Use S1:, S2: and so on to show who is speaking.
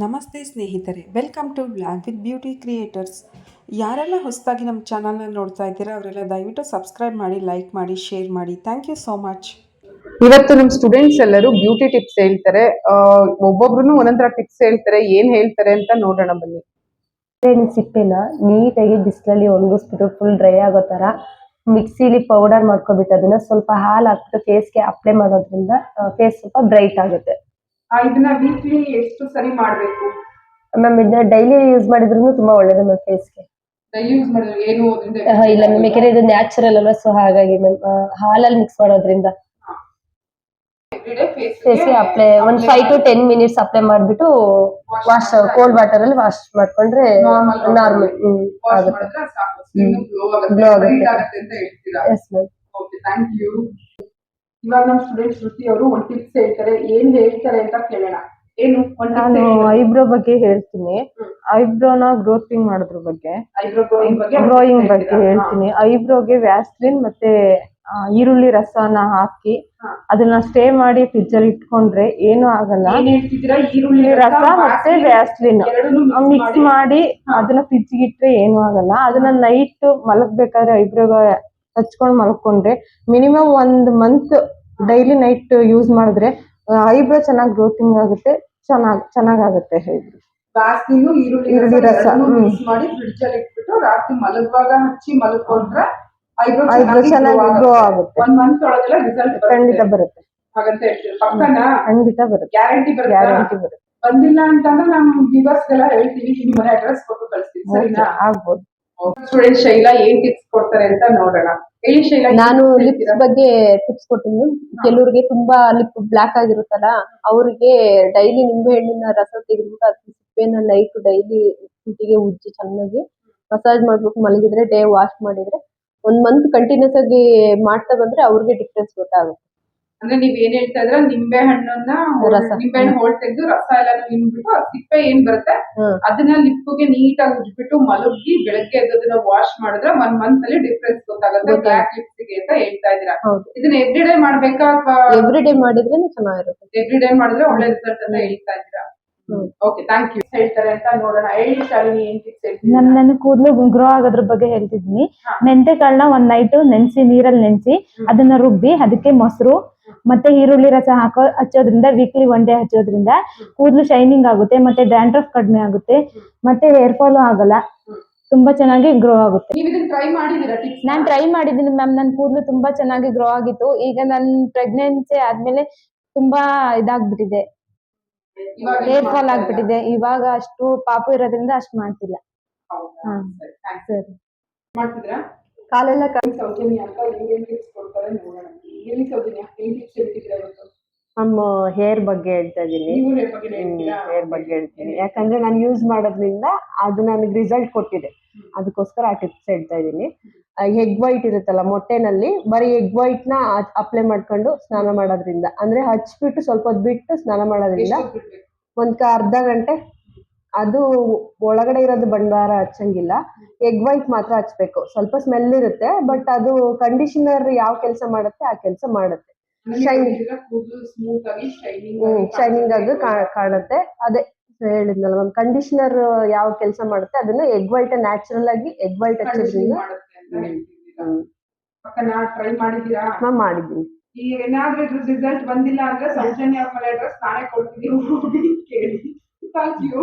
S1: ನಮಸ್ತೆ ಸ್ನೇಹಿತರೆ welcome to vlog with beauty creators ಯಾರೆಲ್ಲ ಹೊಸದಾಗಿ ನಮ್ಮ ಚಾನಲ್ನ ನೋಡ್ತಾ ಇದ್ದೀರಾ ಅವರೆಲ್ಲ ದಯವಿಟ್ಟು ಸಬ್ಸ್ಕ್ರೈಬ್ ಮಾಡಿ ಲೈಕ್ ಮಾಡಿ ಶೇರ್ ಮಾಡಿ. ಥ್ಯಾಂಕ್ ಯು ಸೋ ಮಚ್
S2: ಇವತ್ತು ನಮ್ಮ ಸ್ಟೂಡೆಂಟ್ಸ್ ಎಲ್ಲರೂ ಬ್ಯೂಟಿ ಟಿಪ್ಸ್ ಹೇಳ್ತಾರೆ. ಒಬ್ಬೊಬ್ರು ಒಂದೊಂದರ ಟಿಪ್ಸ್ ಹೇಳ್ತಾರೆ ಏನ್ ಹೇಳ್ತಾರೆ ಅಂತ ನೋಡೋಣ ಬನ್ನಿ.
S3: ಏನು ಸಿಪ್ಪೆನ ನೀಟಾಗಿ ಬಿಸಿಲಲ್ಲಿ ಒಣಗಿಸ್ಬಿಟ್ಟು ಫುಲ್ ಡ್ರೈ ಆಗೋ ತರ ಮಿಕ್ಸಿಲಿ ಪೌಡರ್ ಮಾಡ್ಕೊಬಿಟ್ಟು ಅದನ್ನ ಸ್ವಲ್ಪ ಹಾಲು ಹಾಕ್ಬಿಟ್ಟು ಫೇಸ್ಗೆ ಅಪ್ಲೈ ಮಾಡೋದ್ರಿಂದ ಫೇಸ್ ಸ್ವಲ್ಪ ಬ್ರೈಟ್ ಆಗುತ್ತೆ.
S2: ಇದನ್ನ ವೀಕ್ಲಿ ಎಷ್ಟು ಸರಿ ಮಾಡ್ಬೇಕು?
S3: ಮ್ಯಾಮ್ ಇದನ್ನ ಡೈಲಿ ಯೂಸ್ ಮಾಡಿದ್ರು ತುಂಬಾ ಒಳ್ಳೇದು ಮ್ಯಾಮ್ ಫೇಸ್ಗೆ
S2: ಯೂಸ್ ಮಾಡಿದ್ರೆ ಏನು ಅದರಿಂದ
S3: ಇಲ್ಲ ಮ್ಯಾಮ್ ಯಾಕಂದ್ರೆ ಇದು ನ್ಯಾಚುರಲ್ ಅಲ್ವಾ ಸೊ ಹಾಗಾಗಿ ಮ್ಯಾಮ್ ಹಾಲಲ್ಲಿ ಮಿಕ್ಸ್ ಮಾಡೋದ್ರಿಂದ. ಫೇಸ್ಗೆ ಅಪ್ಲೈ ಒಂದ್ five to ten minutes apply ಮಾಡ್ಬಿಟ್ಟು ವಾಶ್ ಕೋಲ್ಡ್ ವಾಟರ್ ಅಲ್ಲಿ ವಾಶ್ ಮಾಡ್ಕೊಂಡ್ರೆ ನಾರ್ಮಲ್ ಆಗುತ್ತೆ.
S2: ಗ್ಲೋ ಆಗುತ್ತೆ
S3: yes ma'am
S2: okay thank you ಇವಾಗ ನಮ್ಮ ಸ್ಟೂಡೆಂಟ್ ಶ್ರುತಿ ಅವರು ಒಂದ್ ಟಿಪ್ಸ್ ಹೇಳ್ತಾರೆ ಏನ್ ಹೇಳ್ತಾರೆ ಅಂತ ಕೇಳೋಣ. ಏನು? ಒಂದು
S4: ನಾನು ಐಬ್ರೋ ಬಗ್ಗೆ ಹೇಳ್ತೀನಿ. ಐಬ್ರೋನ ಗ್ರೋತಿಂಗ್ ಮಾಡೋದ್ರ ಬಗ್ಗೆ?
S2: ಐಬ್ರೋ ಗ್ರೋಯಿಂಗ್ ಬಗ್ಗೆ
S4: ಗ್ರೋಯಿಂಗ್ ಬಗ್ಗೆ ಹೇಳ್ತೀನಿ. ಐಬ್ರೋಗೆ ವ್ಯಾಸ್ಲಿನ್ ಮತ್ತೆ ಆ, ಈರುಳ್ಳಿ ರಸನ ಹಾಕಿ
S2: ಹಾ.
S4: ಅದನ್ನ ಸ್ಟೇ ಮಾಡಿ ಫ್ರಿಜ್ ಅಲ್ಲಿ ಇಟ್ಕೊಂಡ್ರೆ ಏನು ಆಗಲ್ಲ.
S2: ಏನ್ ಹೇಳ್ತಿದ್ದೀರಾ? ಈರುಳ್ಳಿ
S4: ಈರುಳ್ಳಿ ರಸ ಮತ್ತೆ ವ್ಯಾಸ್ಲಿನ್ ಮಿಕ್ಸ್ ಮಾಡಿ. ಅದನ್ನ ಫ್ರಿಜ್ ಇಟ್ರೆ ಏನು ಆಗಲ್ಲ. ಅದನ್ನ ನೈಟ್ ಮಲಗ್ಬೇಕಾದ್ರೆ ಐಬ್ರೋಗ ಹಚ್ಕೊಂಡ್ ಮಲ್ಕೊಂಡ್ರೆ ಮಿನಿಮಮ್ ಒಂದ್ ಮಂತ್ ಡೈಲಿ ನೈಟ್ ಯೂಸ್ ಮಾಡಿದ್ರೆ ಐಬ್ರೋ ಚೆನ್ನಾಗಿ ಗ್ರೋತಿಂಗ್ ಆಗುತ್ತೆ ಚೆನ್ನಾಗ್ ಚೆನ್ನಾಗಾಗುತ್ತೆ ಹೇಳಿ.
S2: ಬಾಸ್ತಿನು ಈರುಳ್ಳಿ
S4: ರಸ.
S2: ಮಿಕ್ಸ್ ಮಾಡಿ ಫ್ರಿಡ್ಜ್ ಅಲ್ಲಿ ಇಟ್ಬಿಟ್ಟು ರಾತ್ರಿ ಮಲಗುವಾಗ ಹಚ್ಚಿ ಮಲ್ಕೊಂಡ್ರೆ ಐಬ್ರೋ
S4: ಐಬ್ರೋ ಚೆನ್ನಾಗಿ ಗ್ರೋ ಆಗುತ್ತೆ.
S2: ಒಂದ್ ಮಂತ್ ಒಳಗೆಲ್ಲ ರಿಸಲ್ಟ್
S4: ಖಂಡಿತ ಬರುತ್ತೆ.
S2: ಹಾಗಂತ ಪಕ್ಕನ
S4: ಖಂಡಿತ ಬರುತ್ತೆ.
S2: ಗ್ಯಾರಂಟಿ ಬರುತ್ತೆ?
S4: ಗ್ಯಾರಂಟಿ ಬರುತ್ತೆ.
S2: ಬಂದಿಲ್ಲ ಅಂತಂದ್ರೆ ನಾನು ವ್ಯೂವರ್ಸ್ ಗೆಲ್ಲ ಹೇಳ್ತೀವಿ ನಿಮ್ ಮನೆ ಅಡ್ರೆಸ್ ಕೊಟ್ಟು ಕಳಿಸ್ತೀವಿ ಸರಿನಾ?
S4: ಆಗ್ಬೋದು.
S2: ಸ್ಟೂಡೆಂಟ್ ಶೈಲಾ ಏನ್ ಟಿಪ್ಸ್ ಕೊಡ್ತಾರೆ ಅಂತ ನೋಡೋಣ. ಹೇಳಿ ಶೈಲಾ
S3: ನಾನು ಲಿಪ್ಸ್ ಬಗ್ಗೆ ಟಿಪ್ಸ್ ಕೊಟ್ಟಿದ್ದು ಕೆಲವ್ರಿಗೆ ತುಂಬಾ ಲಿಪ್ ಬ್ಲಾಕ್ ಆಗಿರುತ್ತಲ್ಲ ಅವ್ರಿಗೆ ಡೈಲಿ ನಿಂಬೆ ಹಣ್ಣಿನ ರಸ ತೆಗೆದ್ಬಿಟ್ಟು ಅದ್ರ ಸಿಪ್ಪೆನ ನೈಟ್ ಡೈಲಿ ತುಟಿಗೆ ಉಜ್ಜಿ ಚೆನ್ನಾಗಿ ಮಸಾಜ್ ಮಾಡ್ಬೇಕು ಮಲಗಿದ್ರೆ ಡೇ ವಾಶ್ ಮಾಡಿದ್ರೆ ಒಂದ್ ಮಂತ್ ಕಂಟಿನ್ಯೂಸ್ ಆಗಿ ಮಾಡ್ತಾ ಬಂದ್ರೆ ಅವ್ರಿಗೆ ಡಿಫ್ರೆನ್ಸ್ ಗೊತ್ತಾಗುತ್ತೆ.
S2: ಅಂದ್ರೆ ನೀವ್ ಏನ್ ಹೇಳ್ತಾ ಇದ್ರ ನಿಂಬೆ ಹಣ್ಣನ್ನ
S3: ರಸ.
S2: ನಿಂಬೆ ಹಣ್ಣು ಹೋಳ್ ತೆಗೆದು ರಸ ಎಲ್ಲಾನು ಹಿಂಡ್ಬಿಟ್ಟು ಆ ಸಿಪ್ಪೆ ಏನ್ ಬರುತ್ತೆ?
S3: ಹ್ಮ್.
S2: ಅದನ್ನ ಲಿಪ್ಗೆ ನೀಟಾಗಿ ಉಜ್ಬಿಟ್ಟು ಮಲಗಿ ಬೆಳಗ್ಗೆ ಎದ್ದು ಅದನ್ನ ವಾಶ್ ಮಾಡಿದ್ರೆ ಒನ್ ಮಂತ್ ಅಲ್ಲಿ ಡಿಫ್ರೆನ್ಸ್ ಗೊತ್ತಾಗುತ್ತೆ
S3: ಗೊತ್ತಾಗುತ್ತೆ.
S2: ಲಿಪ್ಸ್ಗೆ ಅಂತ ಹೇಳ್ತಾ ಇದೀರಾ
S3: ಹೌದು.
S2: ಇದನ್ನ ಎವ್ರಿ ಡೇ ಮಾಡ್ಬೇಕಾ ಅಥವಾ
S3: ಎವ್ರಿ ಡೇ ಮಾಡಿದ್ರೆ ಚೆನ್ನಾಗಿರುತ್ತೆ.
S2: ಎವ್ರಿ ಡೇ ಮಾಡಿದ್ರೆ ಒಳ್ಳೆ ರಿಸಲ್ಟ್ ಅಂತ ಹೇಳ್ತಾ ಇದ್ದೀರಾ?
S3: ಹ್ಮ್.
S2: ಓಕೆ ಥ್ಯಾಂಕ್ ಯು ಹೇಳ್ತಾರೆ ಅಂತ ನೋಡೋಣ. ಹೇಳಿ ಶಾಲಿನಿ ಏನ್ ಟಿಪ್ಸ್ ಹೇಳ್ತೀನಿ
S4: ನನ್ ನನ್ನ ಕೂದಲು ಗ್ರೋ ಆಗೋದ್ರ ಬಗ್ಗೆ ಹೇಳ್ತಿದ್ದೀನಿ.
S2: ಮೆಂತೆ
S4: ಮೆಂತೆಕಾಳನ್ನ ಒಂದ್ ನೈಟ್ ನೆನ್ಸಿ ನೀರಲ್ಲಿ ನೆನ್ಸಿ ಅದನ್ನ ರುಬ್ಬಿ ಅದಕ್ಕೆ ಮೊಸರು ಮತ್ತೆ ಈರುಳ್ಳಿ ರಸ ಹಾಕೋ ಹಚ್ಚೋದ್ರಿಂದ ವೀಕ್ಲಿ ಒನ್ ಡೇ ಹಚ್ಚೋದ್ರಿಂದ ಕೂದಲು ಶೈನಿಂಗ್ ಆಗುತ್ತೆ ಮತ್ತೆ ಡ್ಯಾಂಡ್ರಫ್ ಕಡಿಮೆ ಆಗುತ್ತೆ ಮತ್ತೆ ಹೇರ್ ಫಾಲು ಆಗಲ್ಲ. ತುಂಬಾ ಚೆನ್ನಾಗಿ ಗ್ರೋ ಆಗುತ್ತೆ. ನಾನು ಟ್ರೈ ಮಾಡಿದ್ದೀನಿ ಮ್ಯಾಮ್ ನನ್ನ ಕೂದಲು ತುಂಬಾ ಚೆನ್ನಾಗಿ ಗ್ರೋ ಆಗಿತ್ತು. ಈಗ ನನ್ ಪ್ರೆಗ್ನೆನ್ಸಿ ಆದ್ಮೇಲೆ ತುಂಬಾ ಇದಾಗ್ಬಿಟ್ಟಿದೆ. ಹೇರ್ ಫಾಲ್ ಆಗ್ಬಿಟ್ಟಿದೆ. ಇವಾಗ ಅಷ್ಟು ಪಾಪು ಇರೋದ್ರಿಂದ ಅಷ್ಟು ಮಾಡ್ತಿಲ್ಲ. ಹಾ. ಸರಿ
S2: ಕೊಡ್ತಾರೆ ಕಾಲೆಲ್ಲ
S5: ನಮ್ಮ ಹೇರ್ ಬಗ್ಗೆ ಹೇಳ್ತಾ ಇದ್ದೀನಿ.
S2: ಹೇರ್ ಬಗ್ಗೆ
S5: ಹೇಳ್ತೀನಿ. ಯಾಕಂದ್ರೆ ನಾನು ಯೂಸ್ ಮಾಡೋದ್ರಿಂದ ಅದು ನನಗೆ ರಿಸಲ್ಟ್ ಕೊಟ್ಟಿದೆ. ಅದಕ್ಕೋಸ್ಕರ ಆ ಟಿಪ್ಸ್ ಹೇಳ್ತಾ ಇದ್ದೀನಿ. ಎಗ್ ವೈಟ್ ಇರುತ್ತಲ್ಲ ಮೊಟ್ಟೆನಲ್ಲಿ ಬರೀ ಎಗ್ ವೈಟ್ನ ಅಪ್ಲೈ ಮಾಡ್ಕೊಂಡು ಸ್ನಾನ ಮಾಡೋದ್ರಿಂದ. ಅಂದ್ರೆ ಹಚ್ಬಿಟ್ಟು ಸ್ವಲ್ಪ ಹೊತ್ತು ಬಿಟ್ಟು ಸ್ನಾನ ಮಾಡೋದ್ರಿಂದ? ಒಂದ್ ಅರ್ಧ ಗಂಟೆ ಅದು ಒಳಗಡೆ ಇರೋದು ಬಂಡವಾರ ಹಚ್ಚಂಗಿಲ್ಲ. ಎಗ್ ವೈಟ್ ಮಾತ್ರ ಹಚ್ಬೇಕು. ಸ್ವಲ್ಪ ಸ್ಮೆಲ್ ಇರುತ್ತೆ ಬಟ್ ಅದು ಕಂಡೀಷನರ್ ಯಾವ ಕೆಲಸ ಮಾಡುತ್ತೆ ಆ ಕೆಲಸ ಮಾಡುತ್ತೆ.
S2: ಶೈನಿಂಗ್
S5: ಶೈನಿಂಗ್ ಆಗಿ ಕಾಣುತ್ತೆ ಅದೇ ಹೇಳಿದ್ನಲ್ಲ ಒಂದು ಕಂಡೀಷನರ್ ಯಾವ ಕೆಲಸ ಮಾಡುತ್ತೆ ಅದನ್ನ ಎಗ್ ವೈಟ್ ನ್ಯಾಚುರಲ್ ಆಗಿ ಎಗ್ ವೈಟ್ ಹಚ್ಚಿದ್ರಿಂದ ಮಾಡಿದ್ದೀನಿ.
S2: ಏನಾದ್ರೂ ಇದ್ರ ರಿಸಲ್ಟ್ ಬಂದಿಲ್ಲ ಅಂದ್ರೆ ಸೌಜನ್ಯ ಅಡ್ರೆಸ್ ನಾನೇ ಕೊಡ್ತೀನಿ. ಕೇಳಿ. Thank you